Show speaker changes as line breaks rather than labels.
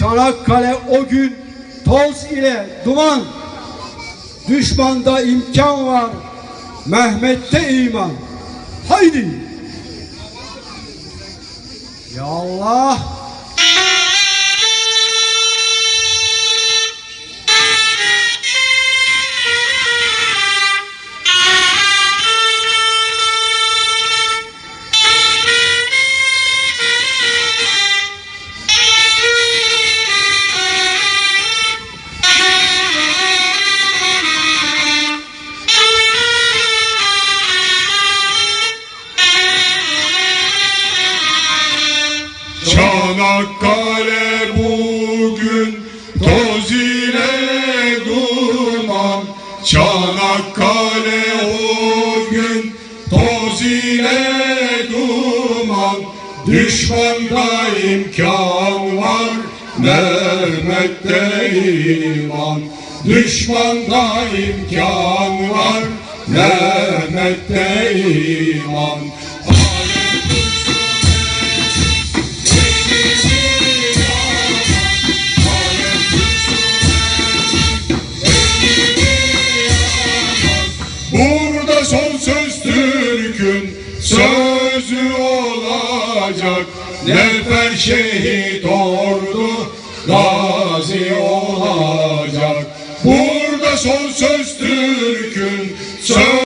Çanakkale o gün toz ile duman. Düşmanda imkan var, Mehmet'te iman. Haydi! Ya Allah!
Çanakkale bugün toz ile duman. Çanakkale o gün toz ile duman. Düşmanda imkan var Mehmet'te iman. Düşmanda imkan var Mehmet'te iman Son söz Türk'ün sözü olacak. Nefer şehit ordu gazi olacak. Burada son söz Türk'ün